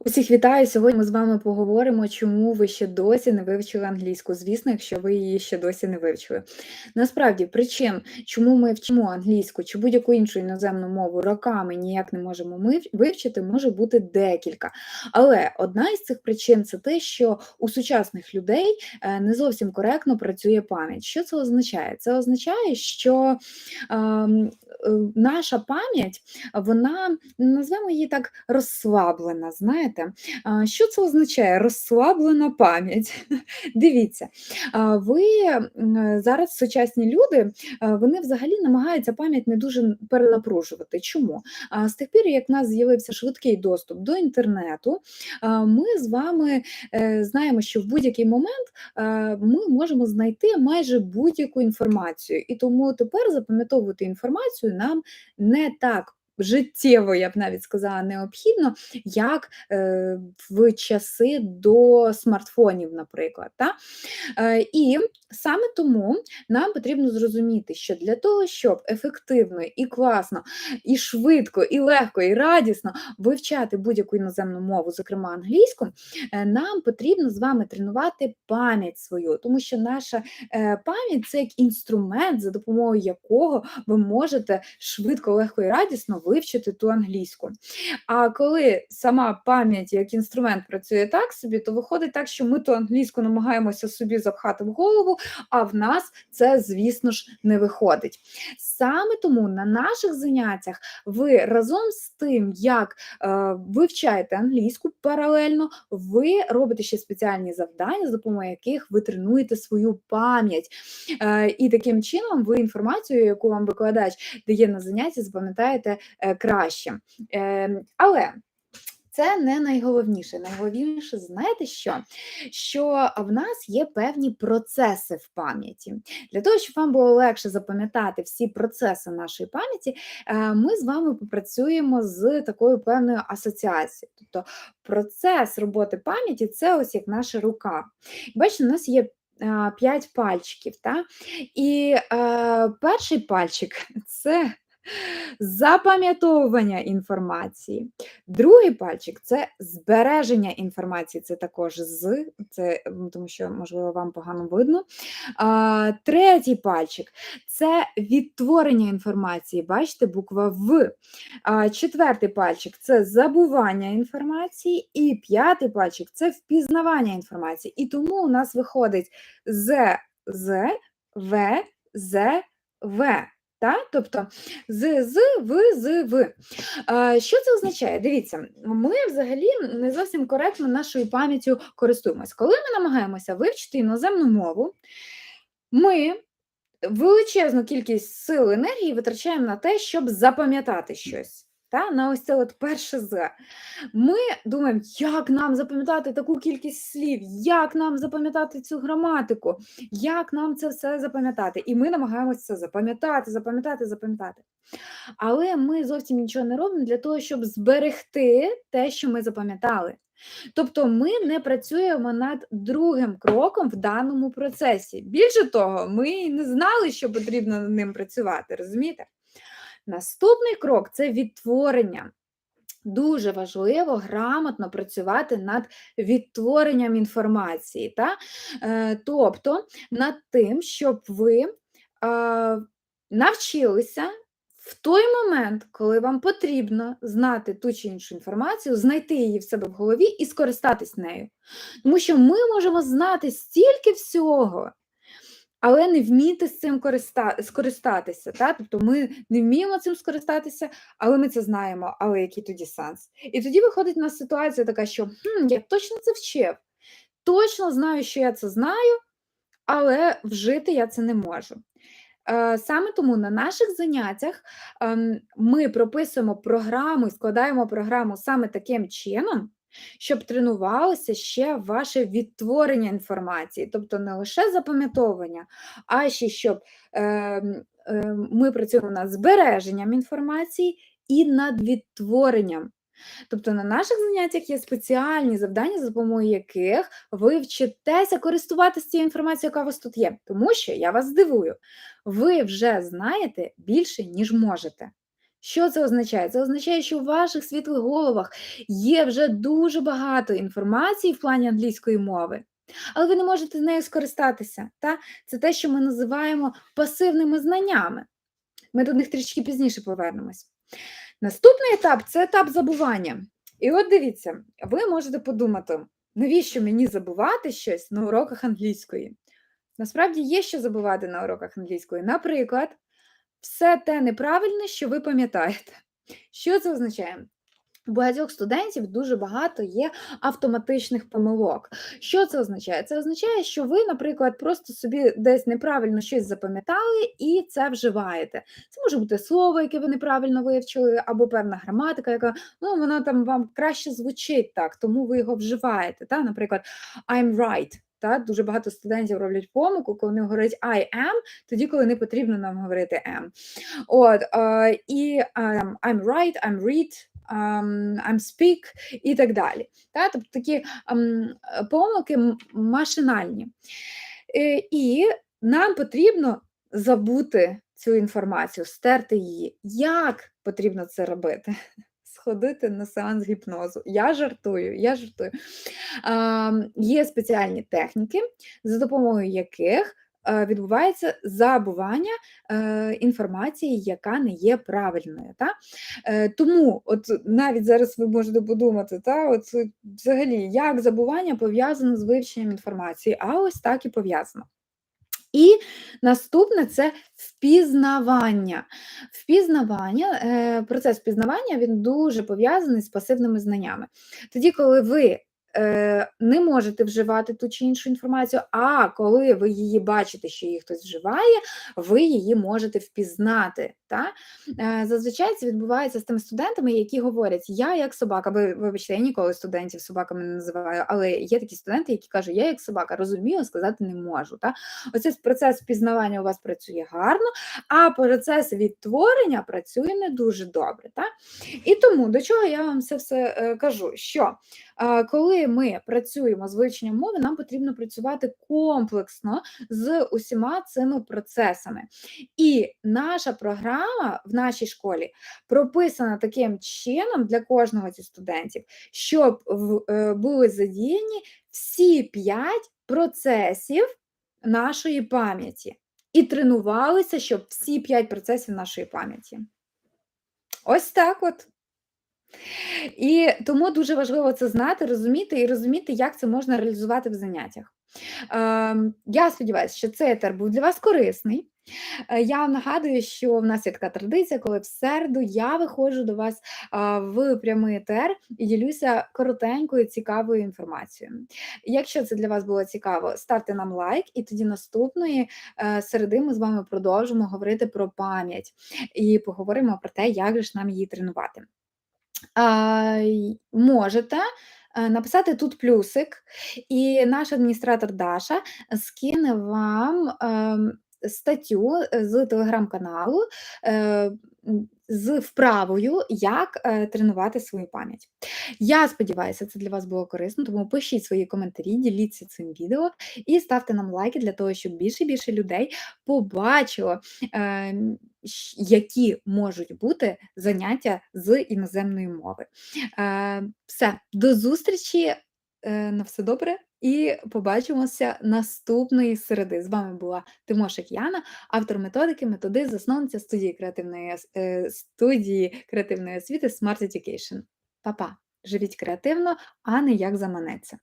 Усіх вітаю! Сьогодні ми з вами поговоримо, чому ви ще досі не вивчили англійську. Звісно, якщо ви її ще досі не вивчили. Насправді, причин, чому ми вчимо англійську чи будь-яку іншу іноземну мову роками ніяк не можемо вивчити, може бути декілька. Але одна із цих причин це те, що у сучасних людей е, не зовсім коректно працює пам'ять. Що це означає? Це означає, що е, наша пам'ять, вона назвемо її так розслаблена. знаєте. Що це означає? Розслаблена пам'ять. Дивіться, ви зараз сучасні люди, вони взагалі намагаються пам'ять не дуже перенапружувати. Чому? З тих пір, як в нас з'явився швидкий доступ до інтернету, ми з вами е, знаємо, що в будь-який момент ми можемо знайти майже будь-яку інформацію. І тому тепер запам'ятовувати інформацію нам не так життєво, я б навіть сказала, необхідно, як е, в часи до смартфонів, наприклад. Та? Е, І саме тому нам потрібно зрозуміти, що для того, щоб ефективно і класно, і швидко, і легко, і радісно вивчати будь-яку іноземну мову, зокрема англійську, е, нам потрібно з вами тренувати пам'ять свою, тому що наша е, пам'ять це як інструмент, за допомогою якого ви можете швидко, легко і радісно вивчити ту англійську. А коли сама пам'ять як інструмент працює так собі, то виходить так, що ми ту англійську намагаємося собі запхати в голову, а в нас це, звісно ж, не виходить. Саме тому на наших заняттях ви разом з тим, як е, вивчаєте англійську паралельно, ви робите ще спеціальні завдання, за допомогою яких ви тренуєте свою пам'ять. Е, і таким чином ви інформацію, яку вам викладач дає на занятті, запам'ятаєте е, краще. Ем, але це не найголовніше. Найголовніше, знаєте що? Що в нас є певні процеси в пам'яті. Для того, щоб вам було легше запам'ятати всі процеси нашої пам'яті, е, ми з вами попрацюємо з такою певною асоціацією. Тобто процес роботи пам'яті це ось як наша рука. Бачите, у нас є. П'ять пальчиків. Та? І е, перший пальчик це Запам'ятовування інформації. Другий пальчик це збереження інформації, це також з, це, тому що, можливо, вам погано видно. А, Третій пальчик це відтворення інформації, бачите, буква В. А, Четвертий пальчик це забування інформації, і п'ятий пальчик це впізнавання інформації. І тому у нас виходить З, З, В, З, В. Так? Тобто з, з, в, з, в. Що це означає? Дивіться, ми взагалі не зовсім коректно нашою пам'яттю користуємось. Коли ми намагаємося вивчити іноземну мову, ми величезну кількість сил енергії витрачаємо на те, щоб запам'ятати щось та, на ось це от перше з. Ми думаємо, як нам запам'ятати таку кількість слів, як нам запам'ятати цю граматику, як нам це все запам'ятати. І ми намагаємося це запам'ятати, запам'ятати, запам'ятати. Але ми зовсім нічого не робимо для того, щоб зберегти те, що ми запам'ятали. Тобто ми не працюємо над другим кроком в даному процесі. Більше того, ми не знали, що потрібно над ним працювати, розумієте? Наступний крок це відтворення. Дуже важливо грамотно працювати над відтворенням інформації, та? Е, тобто над тим, щоб ви е, навчилися в той момент, коли вам потрібно знати ту чи іншу інформацію, знайти її в себе в голові і скористатись нею. Тому що ми можемо знати стільки всього, але не вміти з цим скористатися. Та? Тобто ми не вміємо цим скористатися, але ми це знаємо, але який тоді сенс? І тоді виходить у нас ситуація така, що хм, я точно це вчив, точно знаю, що я це знаю, але вжити я це не можу. Е, саме тому на наших заняттях ем, ми прописуємо програму, складаємо програму саме таким чином, щоб тренувалося ще ваше відтворення інформації, тобто не лише запам'ятовування, а ще щоб е, е, ми працюємо над збереженням інформації і над відтворенням. Тобто на наших заняттях є спеціальні завдання, за допомогою яких ви вчитеся користуватися цією інформацією, яка у вас тут є. Тому що я вас здивую, ви вже знаєте більше, ніж можете. Що це означає? Це означає, що у ваших світлих головах є вже дуже багато інформації в плані англійської мови, але ви не можете нею скористатися. Та? Це те, що ми називаємо пасивними знаннями. Ми до них трішки пізніше повернемось. Наступний етап це етап забування. І от дивіться, ви можете подумати, навіщо мені забувати щось на уроках англійської? Насправді є що забувати на уроках англійської. Наприклад, все те неправильне, що ви пам'ятаєте. Що це означає? У багатьох студентів дуже багато є автоматичних помилок. Що це означає? Це означає, що ви, наприклад, просто собі десь неправильно щось запам'ятали і це вживаєте. Це може бути слово, яке ви неправильно вивчили, або певна граматика, яка ну, вона там вам краще звучить так, тому ви його вживаєте. Та? Наприклад, I'm right. Та? Дуже багато студентів роблять помилку, коли вони говорять I am, тоді, коли не потрібно нам говорити am. От, е, І um, I'm right, I'm read, um, I'm speak і так далі. Та? Тобто такі um, помилки машинальні. Е, І нам потрібно забути цю інформацію, стерти її. Як потрібно це робити? Сходити на сеанс гіпнозу. Я жартую, я жартую. А, є спеціальні техніки, за допомогою яких е, відбувається забування е, інформації, яка не є правильною. Та? Е, тому, от навіть зараз ви можете подумати, та, от, взагалі, як забування пов'язано з вивченням інформації, а ось так і пов'язано. І наступне це впізнавання. Впізнавання, е, процес впізнавання він дуже пов'язаний з пасивними знаннями. Тоді, коли ви не можете вживати ту чи іншу інформацію, а коли ви її бачите, що її хтось вживає, ви її можете впізнати. Та? Е, зазвичай це відбувається з тими студентами, які говорять, я як собака, ви, вибачте, я ніколи студентів собаками не називаю, але є такі студенти, які кажуть, я як собака розумію, сказати не можу. Та? Оцей процес впізнавання у вас працює гарно, а процес відтворення працює не дуже добре. Та? І тому до чого я вам це все е, кажу? Що е, ми працюємо з вивченням мови, нам потрібно працювати комплексно з усіма цими процесами. І наша програма в нашій школі прописана таким чином для кожного зі студентів, щоб е, були задіяні всі п'ять процесів нашої пам'яті. І тренувалися, щоб всі п'ять процесів нашої пам'яті. Ось так от. І тому дуже важливо це знати, розуміти і розуміти, як це можна реалізувати в заняттях. Ем, я сподіваюся, що цей етер був для вас корисний. Е, Я вам нагадую, що в нас є така традиція, коли в середу я виходжу до вас в прямий етер і ділюся коротенькою, цікавою інформацією. Якщо це для вас було цікаво, ставте нам лайк, і тоді наступної е, середи ми з вами продовжимо говорити про пам'ять і поговоримо про те, як же ж нам її тренувати. Можете написати тут плюсик, і наш адміністратор Даша скине вам статтю з телеграм-каналу м, з вправою, як е, тренувати свою пам'ять. Я сподіваюся, це для вас було корисно, тому пишіть свої коментарі, діліться цим відео і ставте нам лайки для того, щоб більше і більше людей побачило, ем, які можуть бути заняття з іноземної мови. Е, Все, до зустрічі. е, На все добре і побачимося наступної середи. З вами була Тимошик Яна, автор методики, методи, засновниця студії креативної е, студії креативної освіти Smart Education. Па-па! Живіть креативно, а не як заманеться.